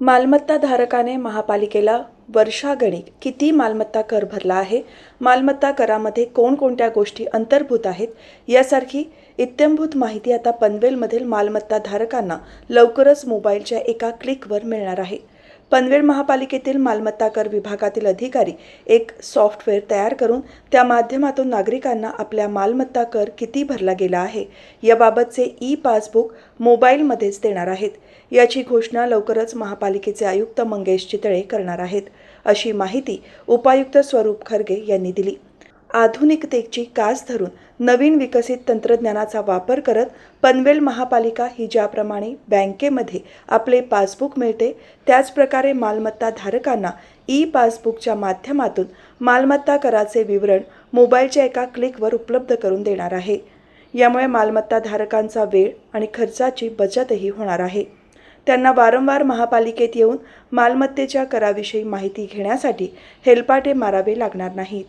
मालमत्ता धारकाने महापालिकेला वर्षागणिक किती मालमत्ता कर भरला आहे मालमत्ता करामध्ये कोणकोणत्या गोष्टी अंतर्भूत आहेत यासारखी इत्यंभूत माहिती आता पनवेलमधील मालमत्ता धारकांना लवकरच मोबाईलच्या एका क्लिकवर मिळणार आहे. पनवेल महापालिकेतील मालमत्ता कर विभागातील अधिकारी एक सॉफ्टवेअर तयार करून त्या माध्यमातून नागरिकांना आपल्या मालमत्ता कर किती भरला गेला आहे याबाबतचे ई पासबुक मोबाईलमध्येच देणार आहेत. याची घोषणा लवकरच महापालिकेचे आयुक्त मंगेश चितळे करणार आहेत. अशी माहिती उपायुक्त स्वरूप खरगे यांनी दिली. आधुनिकतेची कास धरून नवीन विकसित तंत्रज्ञानाचा वापर करत पनवेल महापालिका ही ज्याप्रमाणे बँकेमध्ये आपले पासबुक मिळते त्याचप्रकारे मालमत्ता धारकांना ई पासबुकच्या माध्यमातून मालमत्ता कराचे विवरण मोबाईलच्या एका क्लिकवर उपलब्ध करून देणार आहे. यामुळे मालमत्ता धारकांचा वेळ आणि खर्चाची बचतही होणार आहे. त्यांना वारंवार महापालिकेत येऊन मालमत्तेच्या कराविषयी माहिती घेण्यासाठी हेलपाटे मारावे लागणार नाहीत.